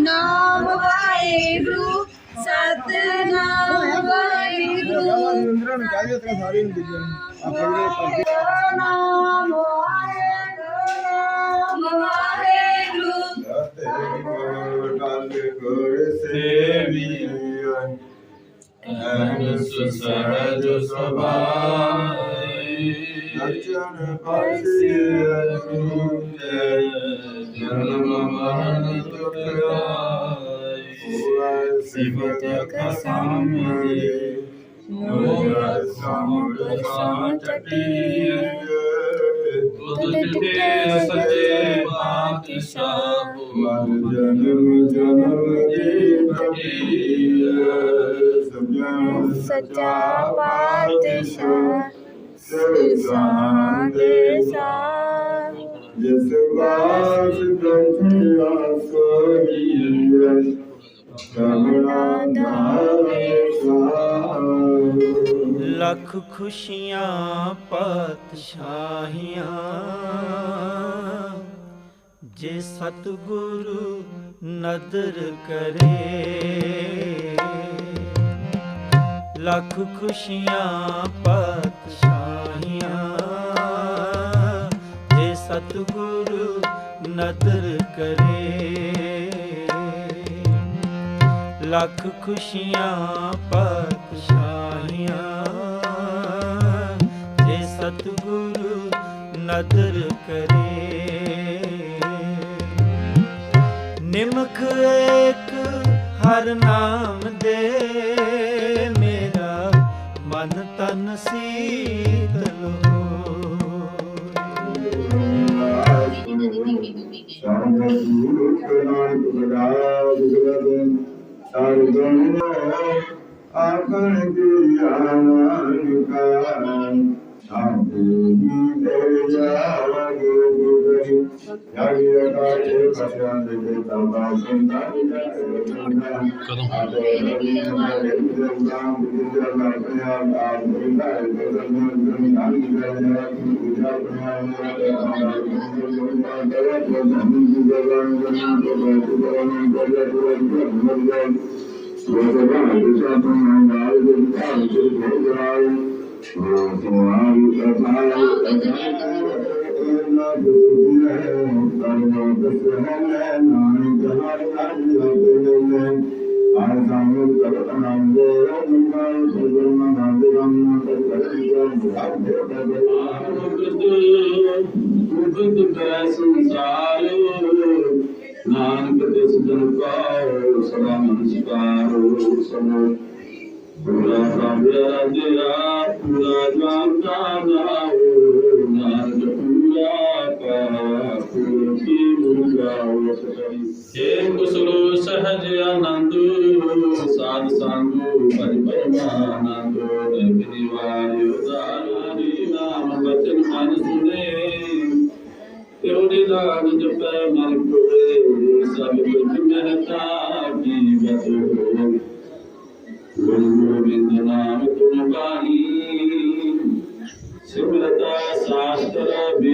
ਨਾਮ ਵਾਹਿਗੁਰੂ ਸਤਨਾਮ ਵਾਹਿਗੁਰੂ। ਨੂੰ ਕਹਦੇ ਤੇ ਸਾਰੇ ਨੂੰ ਦੂਜੇ ਨੂੰ ਆਪਾਂ ਜਿਹੜੇ ਕਰਦੇ ਨਾਮ ਵਾਹਿਗੁਰੂ। ਵਾਹਿਗੁਰੂ। ਸਹਜ ਸੁਭਾਈ ਅਰਚਨ ਜਨਮ ਸਿਵਤ ਕਸਾਮੀ ਮੋਰ ਸਮੁਦ ਸਾਚਟੀ ਤੁਧ ਤੇ ਸਚੇ ਪਾਤਸ਼ਾਹ ਜਨਮ ਜਨਮ ਜੀ ਪ੍ਰਤੀ ਸੱਚਾ ਪਾਤਸ਼ਾਹ ਸਿਰਸਾਂ ਦੇ ਸਾਹ ਜਿਸ ਬਾਸ ਗੰਠਿਆ ਸੋਈ ਕਮਣਾ ਲੱਖ ਖੁਸ਼ੀਆਂ ਪਾਤਸ਼ਾਹੀਆਂ ਜੇ ਸਤਿਗੁਰੂ ਨਦਰ ਕਰੇ ਲੱਖ ਖੁਸ਼ੀਆਂ ਪਾਤਸ਼ਾਹੀਆਂ ਜੇ ਸਤਿਗੁਰੂ ਨਦਰ ਕਰੇ ਲੱਖ ਖੁਸ਼ੀਆਂ, ਪਾਤਸ਼ਾਹੀਆਂ। ਜੇ ਸਤਿਗੁਰੂ ਨਦਰ ਕਰੇ। ਨਿਮਖ ਇੱਕ ਹਰ ਨਾਮ ਦੇ। ਮੇਰਾ ਮਨ ਤਨ ਸੀਤਲ ਹੋ ਆਪਣ ਕੀ ਆਨੰਦ ਕਾ ਆਪੇ তার জন্য আকার দিয়ে আমার কান সামনে ਜਨਮ ਜਨਮ ਨਾਮ ਜਨਮ ਸੰਸਾਰ। ਨਾਨਕ ਤਿਸ ਸਦਾ ਮਨ ਸਿਕਾਰੋ ਸਮੋ ਜਾਉ ਏ ਕੁਸਲੋ ਸਹਜ ਆਨੰਦ, ਸਾਧ ਸੰਗ ਪਰਿ ਪਰਮਾਨੰਦ ਰਬਿ ਵਾਰਿਓ ਦਾਰੀ ਨਾਮ ਬਚਨ ਮਨ ਸੁਨੇ। ਤਿਉ ਦੇ ਲਾਗ ਜਪੈ ਮਨ ਕੋਏ ਸਭ ਕੁਝ ਮਹਤਾ ਕੀ ਬਤੋ ਗੁਰੂ ਗੋਬਿੰਦ ਨਾਮ ਤੁਮ ਕਾਹੀ ਸਿਮਰਤਾ ਸਾਸਤਰ ਬੀ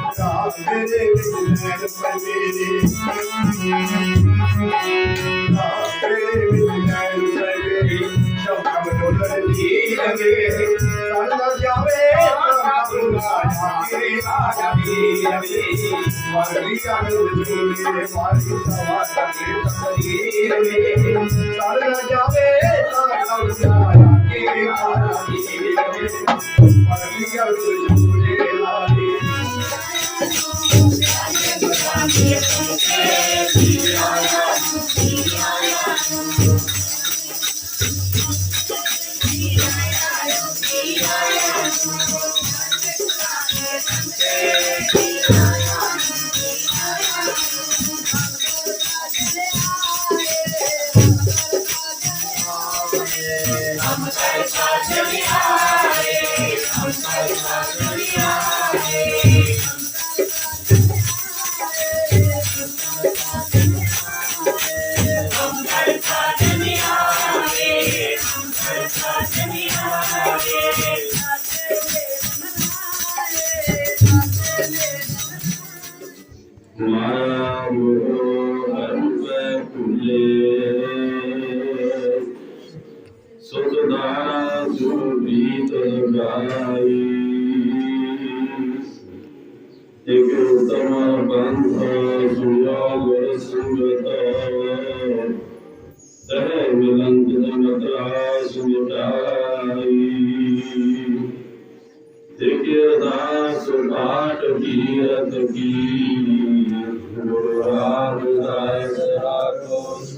ਮੇਰਾ ਵਿੱਚ ਮੈਂ ਪੰਨੇ ਦੇ ਵਿੱਚ ਮੈਂ ਪੰਨੇ ਸ਼ੌਕਮ ਡੋਲਣ ਦੀ ਲਗੇ ਸਾਡਾ ਜਾਵੇ ਰੱਬ ਨਾ ਮਾਰੀ ਜਾਵੇ ਜੂਲੇ ਮਾਰੀ ਸਵਾ ਕੇ ਤਕਦੀਰ ਵੇ ਸਾਡਾ ਜਾਵੇ ਰੱਬ ਜਾਵੇ ਆ ਮਾਰੀ ਜਾਵੇ ਜੂਲੇ ਮਾਰਾ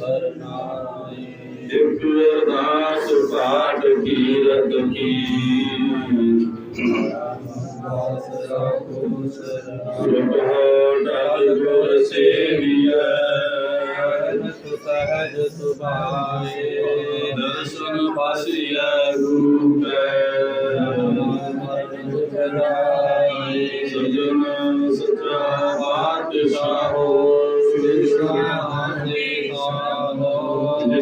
ਸਰਨਾਈ ਦੇਖਿਆ ਦਾਸ ਬਾਟ ਕੀਰਤ ਕੀ ਸੁਭੋ ਡਾਲ ਗੁਰ ਸੇਵੀਐ ਸਹਜ ਸੁਭਾਏ ਦਰਸ਼ਨ ਪਾਸੀਐ ਗੁਰੂ ਸਜਨ ਸਚਾ ਪਾਤਸ਼ਾਹੋ ਜਿਸ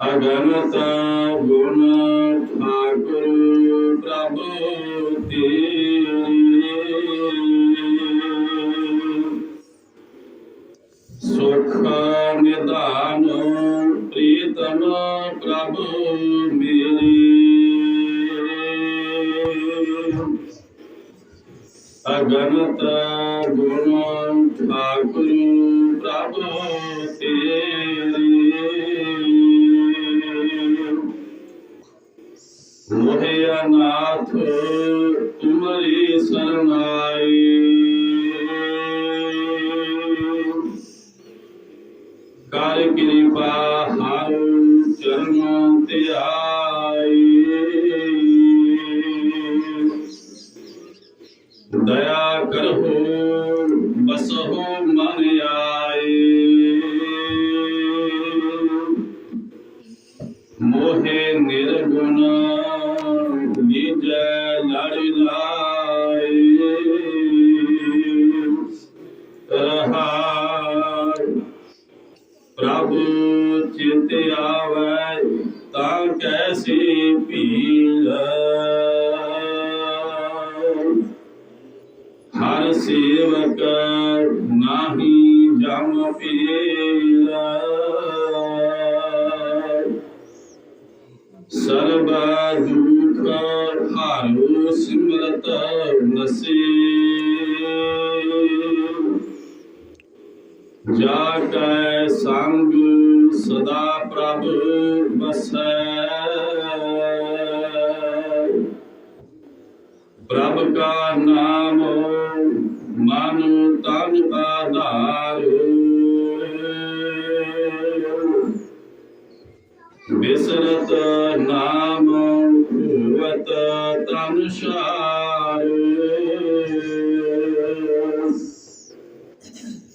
ਅਗਨਤਾ ਗੁਣ ਠਾਕੁਰ ਪ੍ਰਭੂ ਤੇਰੇ। ਸੁਖ ਨਿਦਾਨ ਪ੍ਰੀਤਮ ਪ੍ਰਭ ਮੇਰੀ ਅਗਨਤ ਬਸਹੁ ਮਨ ਸੇਵਕ ਨਾਹੀ ਜਮ ਪੀਲ ਸਰਬ ਦੁਖ ਹਾਰੂ ਸਿਮਰਤ ਨਸੀ। ਜਾ ਕੈ ਸੰਗ ਸਦਾ ਪ੍ਰਭ ਬਸੈ ਪ੍ਰਭ ਕਾ ਨਾਮ ਮਨ ਤਨ ਆਧਾਰ। ਬਿਸਰਤ ਨਾਮ ਭੂਵਤ ਤਨ ਸ਼ਾਰ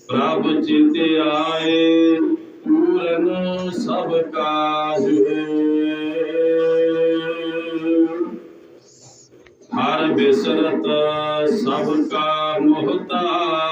ਪ੍ਰਭ ਚਿਤ ਆਏ ਬਿਸਰਤ ਸਭ ਕਾ ਮੁਹਤਾਜ।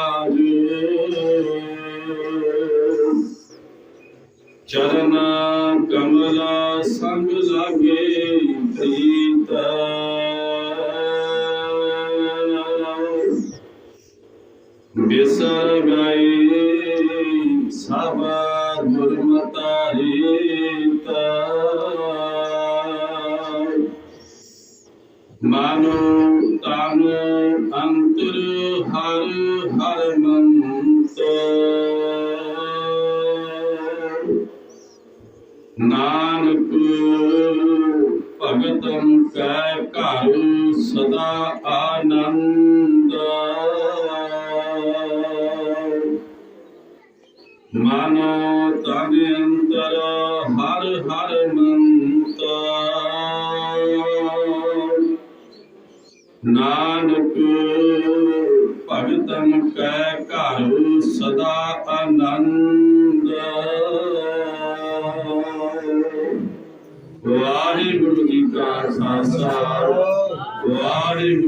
ਤਨ ਅੰਤਰ ਹਰ ਹਰ ਮੰਤ। ਨਾਨਕ, ਭਗਤਨ ਕੈ ਘਰ ਸਦਾ ਆਨੰਦ। ਵਾਹਿਗੁਰੂ ਜੀ ਕਾ ਖਾਲਸਾ, ਵਾਹਿਗੁਰੂ